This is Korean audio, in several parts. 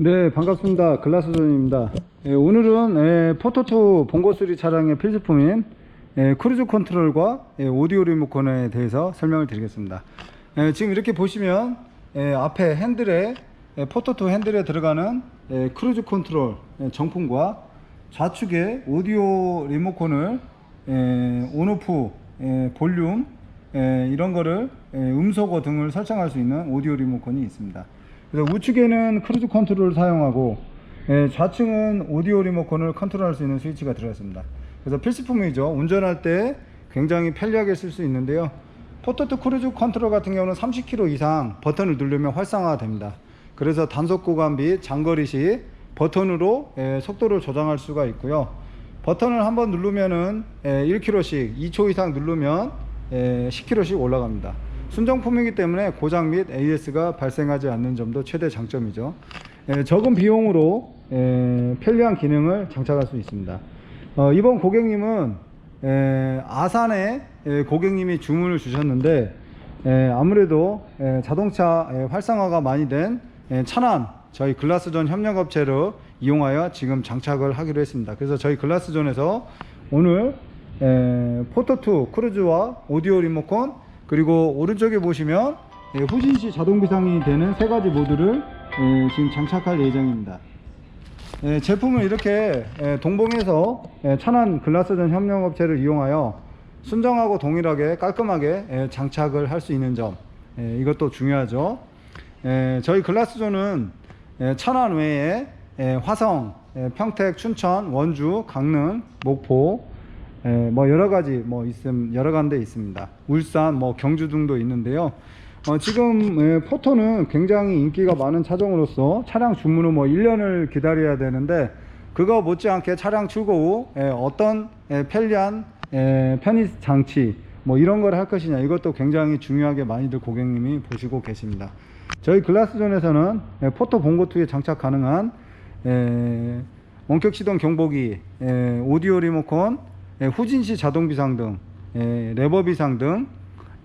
네 반갑습니다. 글라스존입니다. 예, 오늘은 예, 포토2 봉고3 차량의 필수품인 예, 크루즈 컨트롤과 예, 오디오 리모컨에 대해서 설명을 드리겠습니다. 예, 지금 이렇게 보시면 예, 앞에 핸들에 예, 포토2 핸들에 들어가는 예, 크루즈 컨트롤 예, 정품과 좌측에 오디오 리모컨을 예, 온오프 예, 볼륨 예, 이런 거를 예, 음소거 등을 설정할 수 있는 오디오 리모컨이 있습니다. 그래서 우측에는 크루즈 컨트롤을 사용하고 예, 좌측은 오디오 리모컨을 컨트롤할 수 있는 스위치가 들어있습니다. 그래서 필수품이죠. 운전할 때 굉장히 편리하게 쓸 수 있는데요. 포토2 크루즈 컨트롤 같은 경우는 30km 이상 버튼을 누르면 활성화가 됩니다. 그래서 단속 구간 및 장거리 시 버튼으로 예, 속도를 조정할 수가 있고요. 버튼을 한번 누르면은 예, 1km씩 2초 이상 누르면 예, 10km씩 올라갑니다. 순정품이기 때문에 고장 및 AS가 발생하지 않는 점도 최대 장점이죠. 예, 적은 비용으로 예, 편리한 기능을 장착할 수 있습니다. 어, 이번 고객님은 예, 아산에 예, 고객님이 주문을 주셨는데 예, 아무래도 예, 자동차 예, 활성화가 많이 된 예, 천안 저희 글라스존 협력업체를 이용하여 지금 장착을 하기로 했습니다. 그래서 저희 글라스존에서 오늘 에, 포토2 크루즈와 오디오 리모컨 그리고 오른쪽에 보시면 예, 후진시 자동 비상이 되는 세 가지 모드를 예, 지금 장착할 예정입니다. 예, 제품을 이렇게 예, 동봉해서 예, 천안 글라스전 협력업체를 이용하여 순정하고 동일하게 깔끔하게 예, 장착을 할 수 있는 점 예, 이것도 중요하죠. 예, 저희 글라스존은 예, 천안 외에 예, 화성, 예, 평택, 춘천, 원주, 강릉, 목포 예, 뭐 여러 가지 뭐 있음 여러 군데 있습니다. 울산, 뭐 경주 등도 있는데요. 어, 지금 예, 포토는 굉장히 인기가 많은 차종으로서 차량 주문 후 뭐 1년을 기다려야 되는데 그거 못지않게 차량 출고 후 예, 어떤 예, 편리한 예, 편의 장치 뭐 이런 걸 할 것이냐 이것도 굉장히 중요하게 많이들 고객님이 보시고 계십니다. 저희 글라스존에서는 예, 포토 봉고2에 장착 가능한 예, 원격 시동 경보기, 예, 오디오 리모컨, 예, 후진시 자동 비상 등, 예, 레버 비상 등,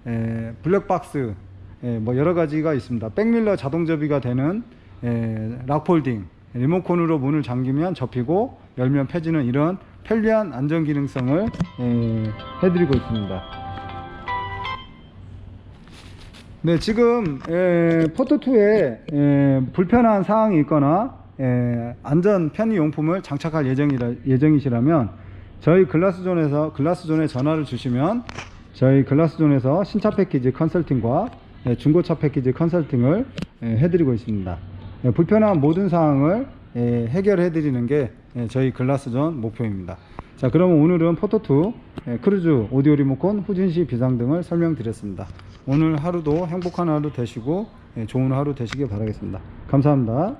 예, 블랙박스, 예, 뭐 여러 가지가 있습니다. 백밀러 자동 접이가 되는 예, 락폴딩, 리모컨으로 문을 잠기면 접히고 열면 펴지는 이런 편리한 안전 기능성을 예, 해드리고 있습니다. 네, 지금 에, 포토2에 에, 불편한 사항이 있거나 에, 안전 편의 용품을 장착할 예정이라, 예정이시라면 저희 글라스존에서 글라스존에 전화를 주시면 저희 글라스존에서 신차 패키지 컨설팅과 에, 중고차 패키지 컨설팅을 에, 해드리고 있습니다. 에, 불편한 모든 사항을 에, 해결해 드리는 게 에, 저희 글라스존 목표입니다. 자, 그러면 오늘은 포토2 에, 크루즈 오디오 리모컨 후진시 비상 등을 설명드렸습니다. 오늘 하루도 행복한 하루 되시고 예, 좋은 하루 되시길 바라겠습니다. 감사합니다.